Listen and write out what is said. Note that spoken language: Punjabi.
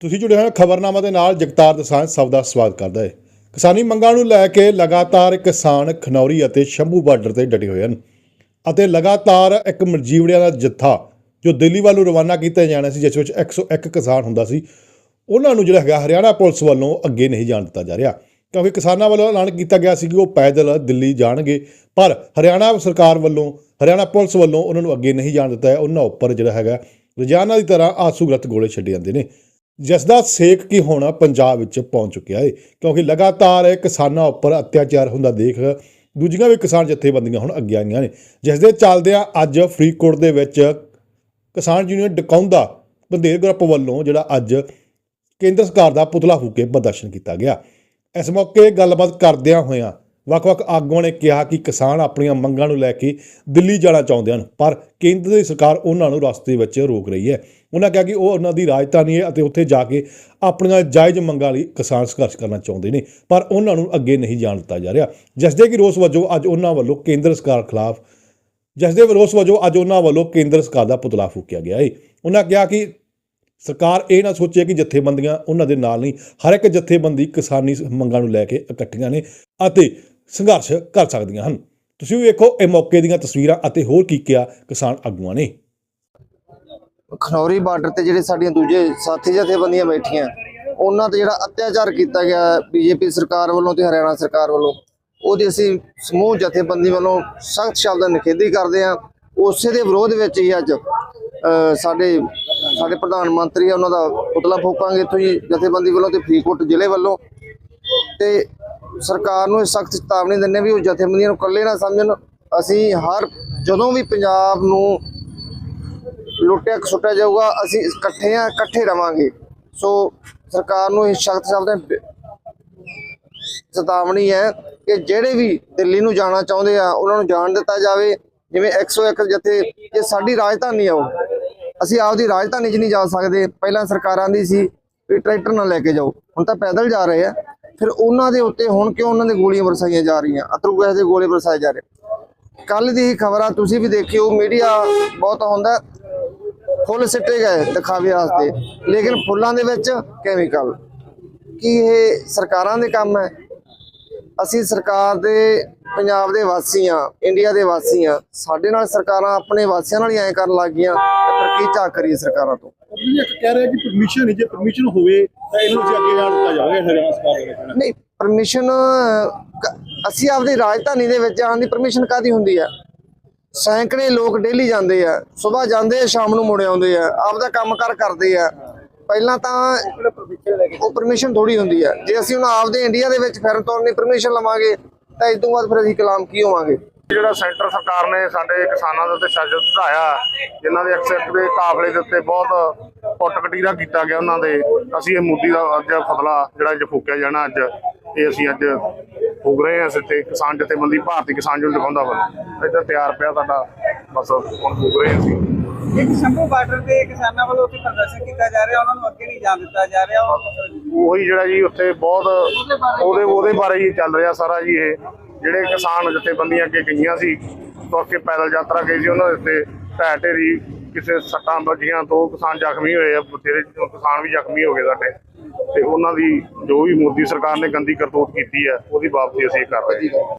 ਤੁਸੀਂ ਜੁੜੇ ਹੋਏ ਖਬਰਨਾਮਾ ਦੇ ਨਾਲ, ਜਗਤਾਰ ਦਸਾਂਝ ਸਭ ਦਾ ਸਵਾਗਤ ਕਰਦਾ ਹੈ। ਕਿਸਾਨੀ ਮੰਗਾਂ ਨੂੰ ਲੈ ਕੇ ਲਗਾਤਾਰ ਕਿਸਾਨ ਖਨੌਰੀ ਅਤੇ ਸ਼ੰਭੂ ਬਾਰਡਰ ਤੇ ਡਟੇ ਹੋਏ ਹਨ ਅਤੇ ਲਗਾਤਾਰ ਇੱਕ ਮਰਜੀਵੜਿਆਂ ਦਾ ਜੱਥਾ ਜੋ ਦਿੱਲੀ ਵੱਲ ਨੂੰ ਰਵਾਨਾ ਕੀਤਾ ਜਾਣਾ ਸੀ, ਜਿਸ ਵਿੱਚ 101 ਕਿਸਾਨ ਹੁੰਦਾ ਸੀ, ਉਹਨਾਂ ਨੂੰ ਜਿਹੜਾ ਹੈਗਾ ਹਰਿਆਣਾ ਪੁਲਿਸ ਵੱਲੋਂ ਅੱਗੇ ਨਹੀਂ ਜਾਣ ਦਿੱਤਾ ਜਾ ਰਿਹਾ। ਕਿਉਂਕਿ ਕਿਸਾਨਾਂ ਵੱਲੋਂ ਐਲਾਨ ਕੀਤਾ ਗਿਆ ਸੀ ਕਿ ਉਹ ਪੈਦਲ ਦਿੱਲੀ ਜਾਣਗੇ, ਪਰ ਹਰਿਆਣਾ ਸਰਕਾਰ ਵੱਲੋਂ, ਹਰਿਆਣਾ ਪੁਲਿਸ ਵੱਲੋਂ ਉਹਨਾਂ ਨੂੰ ਅੱਗੇ ਨਹੀਂ ਜਾਣ ਦਿੱਤਾ ਹੈ। ਉਹਨਾਂ ਉੱਪਰ ਜਿਹੜਾ ਹੈਗਾ ਰੋਜ਼ਾਨਾ ਦੀ ਤਰ੍ਹਾਂ ਆਸੂਗਰਤ ਗੋਲੇ ਛੱਡੇ ਜਾਂਦੇ ਨੇ। ਜਿਸ ਦਾ ਸੇਕ ਕੀ ਹੋਣਾ ਪੰਜਾਬ ਵਿੱਚ ਪਹੁੰਚ ਚੁੱਕਿਆ ਹੈ ਕਿਉਂਕਿ ਲਗਾਤਾਰ ਕਿਸਾਨਾਂ ਉੱਪਰ ਅਤਿਆਚਾਰ ਹੁੰਦਾ ਦੇਖ, ਦੂਜੀਆਂ ਵੀ ਕਿਸਾਨ ਜਥੇਬੰਦੀਆਂ ਹੁਣ ਅੱਗੇ ਆਈਆਂ ਨੇ। ਜਿਸ ਦੇ ਚੱਲਦਿਆਂ ਅੱਜ ਫਰੀਦਕੋਟ ਦੇ ਵਿੱਚ ਕਿਸਾਨ ਯੂਨੀਅਨ ਡਕਾਉਂਦਾ ਬੰਦੇਰ ਗਰੁੱਪ ਵੱਲੋਂ ਜਿਹੜਾ ਅੱਜ ਕੇਂਦਰ ਸਰਕਾਰ ਦਾ ਪੁਤਲਾ ਫੂਕੇ ਪ੍ਰਦਰਸ਼ਨ ਕੀਤਾ ਗਿਆ। ਇਸ ਮੌਕੇ ਗੱਲਬਾਤ ਕਰਦਿਆਂ ਹੋਇਆਂ ਵੱਖ-ਵੱਖ ਆਗੂਆਂ ਨੇ ਕਿਹਾ ਕਿ ਕਿਸਾਨ ਆਪਣੀਆਂ ਮੰਗਾਂ ਨੂੰ ਲੈ ਕੇ ਦਿੱਲੀ ਜਾਣਾ ਚਾਹੁੰਦੇ ਹਨ, ਪਰ ਕੇਂਦਰ ਦੀ ਸਰਕਾਰ ਉਹਨਾਂ ਨੂੰ ਰਸਤੇ ਵਿੱਚ ਰੋਕ ਰਹੀ ਹੈ। ਉਹਨਾਂ ਕਿਹਾ ਕਿ ਉਹ ਉਹਨਾਂ ਦੀ ਰਾਜਧਾਨੀ ਹੈ ਅਤੇ ਉੱਥੇ ਜਾ ਕੇ ਆਪਣੀਆਂ ਜਾਇਜ਼ ਮੰਗਾਂ ਲਈ ਕਿਸਾਨ ਸੰਘਰਸ਼ ਕਰਨਾ ਚਾਹੁੰਦੇ ਨੇ, ਪਰ ਉਹਨਾਂ ਨੂੰ ਅੱਗੇ ਨਹੀਂ ਜਾਣ ਦਿੱਤਾ ਜਾ ਰਿਹਾ। ਜਿਸ ਦੇ ਕਿ ਰੋਸ ਵਜੋਂ ਅੱਜ ਉਹਨਾਂ ਵੱਲੋਂ ਕੇਂਦਰ ਸਰਕਾਰ ਖਿਲਾਫ ਜਿਸ ਦੇ ਵਿਰੋਧ ਵਜੋਂ ਅੱਜ ਉਹਨਾਂ ਵੱਲੋਂ ਕੇਂਦਰ ਸਰਕਾਰ ਦਾ ਪੁਤਲਾ ਫੂਕਿਆ ਗਿਆ ਹੈ ਉਹਨਾਂ ਕਿਹਾ ਕਿ ਸਰਕਾਰ ਇਹ ਨਾ ਸੋਚੇ ਕਿ ਜਥੇਬੰਦੀਆਂ ਉਹਨਾਂ ਦੇ ਨਾਲ ਨਹੀਂ, ਹਰ ਇੱਕ ਜਥੇਬੰਦੀ ਕਿਸਾਨੀ ਮੰਗਾਂ ਨੂੰ ਲੈ ਕੇ ਇਕੱਠੀਆਂ ਨੇ ਅਤੇ ਸੰਘਰਸ਼ ਕਰ ਸਕਦੀਆਂ ਹਨ। ਤੁਸੀਂ ਵੀ ਵੇਖੋ, ਇਹ ਮੌਕੇ ਦੀਆਂ ਤਸਵੀਰਾਂ ਅਤੇ ਹੋਰ ਕੀ ਕਿਹਾ ਕਿਸਾਨ ਆਗੂਆਂ ਨੇ। ਖਨੌਰੀ ਬਾਰਡਰ ਤੇ ਜਿਹੜੇ ਸਾਡੀਆਂ ਦੂਜੇ ਸਾਥੀ ਜਥੇਬੰਦੀਆਂ ਬੈਠੀਆਂ, ਉਹਨਾਂ ਤੇ ਜਿਹੜਾ ਅਤਿਆਚਾਰ ਕੀਤਾ ਗਿਆ ਬੀਜੇਪੀ ਸਰਕਾਰ ਵੱਲੋਂ ਤੇ ਹਰਿਆਣਾ ਸਰਕਾਰ ਵੱਲੋਂ, ਉਹਦੀ ਅਸੀਂ ਸਮੂਹ ਜਥੇਬੰਦੀ ਵੱਲੋਂ ਸਖਤ ਸ਼ਬਦਾਂ ਨਿਖੇਧੀ ਕਰਦੇ ਹਾਂ। ਉਸੇ ਦੇ ਵਿਰੋਧ ਵਿੱਚ ਹੀ ਅੱਜ ਸਾਡੇ ਸਾਡੇ ਪ੍ਰਧਾਨ ਮੰਤਰੀ ਆ, ਉਹਨਾਂ ਦਾ ਪੁਤਲਾ ਫੂਕਾਂਗੇ ਇੱਥੋਂ ਹੀ ਜਥੇਬੰਦੀ ਵੱਲੋਂ ਤੇ ਫਰੀਦਕੋਟ ਜ਼ਿਲ੍ਹੇ ਵੱਲੋਂ। ਤੇ ਸਰਕਾਰ ਨੂੰ ਸਖਤ ਚੇਤਾਵਨੀ ਦਿੰਦੇ ਵੀ ਉਹ ਜਥੇਬੰਦੀਆਂ ਨੂੰ ਇਕੱਲੇ ਨਾ ਸਮਝਣ। ਅਸੀਂ ਹਰ, ਜਦੋਂ ਵੀ ਪੰਜਾਬ ਨੂੰ ਲੁੱਟਿਆ ਸੁੱਟਿਆ ਜਾਊਗਾ, ਅਸੀਂ ਇਕੱਠੇ ਆ ਇਕੱਠੇ ਰਵਾਂਗੇ। ਸੋ ਸਰਕਾਰ ਨੂੰ ਇਹ ਸਖਤ ਸ਼ਬਦਾਂ ਚੇਤਾਵਨੀ ਹੈ ਕਿ ਜਿਹੜੇ ਵੀ ਦਿੱਲੀ ਨੂੰ ਜਾਣਾ ਚਾਹੁੰਦੇ ਆ, ਉਹਨਾਂ ਨੂੰ ਜਾਣ ਦਿੱਤਾ ਜਾਵੇ। ਜਿਵੇਂ 101 ਜਥੇ ਇਹ ਸਾਡੀ ਰਾਜਧਾਨੀ ਆ ਉਹ, ਅਸੀਂ ਆਪਦੀ ਰਾਜਧਾਨੀ 'ਚ ਨਹੀਂ ਜਾ ਸਕਦੇ। ਪਹਿਲਾਂ ਸਰਕਾਰਾਂ ਦੀ ਸੀ ਵੀ ਟਰੈਕਟਰ ਨਾਲ ਲੈ ਕੇ ਜਾਓ। ਹੁਣ ਤਾਂ ਪੈਦਲ ਜਾ ਰਹੇ ਆ। ਫਿਰ ਉਹਨਾਂ ਦੇ ਉੱਤੇ ਹੁਣ ਕਿਉਂ ਉਹਨਾਂ ਦੇ ਗੋਲੀਆਂ ਵਰਸਾਈਆਂ ਜਾ ਰਹੀਆਂ? ਅਤਰੂ ਗੈਸ ਦੇ ਗੋਲੇ ਵਰਸਾਏ ਜਾ ਰਹੇ। ਕੱਲ ਦੀ ਹੀ ਖਬਰਾਂ ਤੁਸੀਂ ਵੀ ਦੇਖਿਓ। ਮੀਡੀਆ ਬਹੁਤ ਹੁੰਦਾ ਫੁੱਲ ਸਿੱਟੇ ਗਏ ਦਿਖਾਵੇ ਵਾਸਤੇ। ਲੇਕਿਨ ਫੁੱਲਾਂ ਦੇ ਵਿੱਚ ਕੈਮੀਕਲ ਕੀ ਇਹ ਸਰਕਾਰਾਂ ਦੇ ਕੰਮ ਹੈ? ਅਸੀਂ ਸਰਕਾਰ ਦੇ ਪੰਜਾਬ ਦੇ ਵਾਸੀ ਆ ਇੰਡੀਆ ਦੇ ਵਾਸੀ ਆ ਸਾਡੇ ਨਾਲ ਸਰਕਾਰਾਂ ਆਪਣੇ ਵਾਸੀਆਂ ਨਾਲ ਹੀ ਐਂ ਕਰਨ ਲੱਗ ਗਈਆਂ ਫਿਰ ਕੀ ਝਾਕ ਕਰੀਏ ਸਰਕਾਰਾਂ ਤੋਂ? ਜੀ ਇੱਕ ਕਹਿ ਰਿਹਾ ਕਿ ਪਰਮਿਸ਼ਨ ਜੇ ਪਰਮਿਸ਼ਨ ਹੋਵੇ ਤਾਂ ਇਹਨੂੰ ਅਸੀਂ ਅੱਗੇ ਜਾਣ ਦਿੱਤਾ ਜਾਵੇ ਹਰਿਆਣਾ ਸਰਕਾਰ ਵੱਲੋਂ ਨਹੀਂ ਪਰਮਿਸ਼ਨ ਅਸੀਂ ਆਪਦੀ ਰਾਜਧਾਨੀ ਦੇ ਵਿੱਚ ਜਾਣ ਦੀ ਪਰਮਿਸ਼ਨ ਕਾਦੀ ਹੁੰਦੀ ਆ ਸੈਂਕੜੇ ਲੋਕ ਡੇਲੀ ਜਾਂਦੇ ਆ, ਸਵੇਰ ਜਾਂਦੇ ਆ, ਸ਼ਾਮ ਨੂੰ ਮੁੜ ਆਉਂਦੇ ਆ, ਆਪਦਾ ਕੰਮਕਾਰ ਕਰਦੇ ਆ। ਪਹਿਲਾਂ ਤਾਂ ਉਹ ਪਰਮਿਸ਼ਨ ਥੋੜੀ ਹੁੰਦੀ ਆ। ਜੇ ਅਸੀਂ ਹੁਣ ਆਪਦੇ ਇੰਡੀਆ ਦੇ ਵਿੱਚ ਫਿਰਨ ਤੋਂ ਨਹੀਂ ਪਰਮਿਸ਼ਨ ਲਵਾਂਗੇ, ਤਾਂ ਇਸ ਤੋਂ ਬਾਅਦ ਫਿਰ ਅਸੀਂ ਕਲਾਮ ਕੀ ਹੋਵਾਂਗੇ? ਜਿਹੜਾ ਸੈਂਟਰ ਸਰਕਾਰ ਨੇ ਸਾਡੇ ਕਿਸਾਨਾਂ ਦੇ ਉੱਤੇ ਸ਼ਾਸਨ ਵਧਾਇਆ, ਜਿਨ੍ਹਾਂ ਦੇ ਐਕਸੈਪਟ ਦੇ ਕਾਫਲੇ ਦੇ ਉੱਤੇ ਬਹੁਤ ਪੁੱਟ ਕਟੀਰਾ ਕੀਤਾ ਗਿਆ ਉਹਨਾਂ ਦੇ, ਅਸੀਂ ਇਹ ਮੋਦੀ ਦਾ ਅੱਜ ਫਤਲਾ ਜਿਹੜਾ ਅੱਜ ਫੂਕਿਆ ਜਾਣਾ ਅੱਜ, ਇਹ ਅਸੀਂ ਅੱਜ ਫੂਕ ਰਹੇ ਹਾਂ ਸਿੱਤੇ ਕਿਸਾਨ ਜਥੇਬੰਦੀ ਭਾਰਤੀ ਕਿਸਾਨ ਯੂਨੀਅਨ ਦਿਖਾਉਂਦਾ ਵੱਲ ਇੱਧਰ ਤਿਆਰ ਪਿਆ ਸਾਡਾ ਬਸ ਹੁਣ ਫੂਕ ਰਹੇ ਅਸੀਂ। ਇੱਕ ਸ਼ੰਭੂ ਬਾਰਡਰ ਤੇ ਕਿਸਾਨਾਂ ਵੱਲੋਂ ਉੱਥੇ ਪ੍ਰਦਰਸ਼ਨ ਕੀਤਾ ਜਾ ਰਿਹਾ ਉਹਨਾਂ ਨੂੰ ਅੱਗੇ ਨਹੀਂ ਜਾਣ ਦਿੱਤਾ ਜਾ ਰਿਹਾ ਉਹ ਉਹੀ ਜਿਹੜਾ ਜੀ ਉੱਥੇ ਬਹੁਤ ਉਹਦੇ ਉਹਦੇ ਬਾਰੇ ਹੀ ਚੱਲ ਰਿਹਾ ਸਾਰਾ ਜੀ ਇਹ। ਜਿਹੜੇ ਕਿਸਾਨ ਜਥੇਬੰਦੀਆਂ ਅੱਗੇ ਗਈਆਂ ਸੀ ਤੁਰ ਕੇ ਪੈਦਲ ਯਾਤਰਾ ਗਈ ਸੀ ਉਹਨਾਂ ਦੇ ਉੱਤੇ ਢਹਿ ਢੇਰੀ ਕਿਸੇ ਸੱਟਾਂ ਵੱਜੀਆਂ ਦੋ ਕਿਸਾਨ ਜ਼ਖਮੀ ਹੋਏ ਆ, ਬਥੇਰੇ ਕਿਸਾਨ ਵੀ ਜ਼ਖਮੀ ਹੋ ਗਏ ਸਾਡੇ। ਤੇ ਉਹਨਾਂ ਦੀ ਜੋ ਵੀ ਮੋਦੀ ਸਰਕਾਰ ਨੇ ਗੰਦੀ ਕਰਤੂਤ ਕੀਤੀ ਹੈ ਉਹਦੀ ਵਾਪਸੀ ਅਸੀਂ ਕਰ ਰਹੇ ਹਾਂ।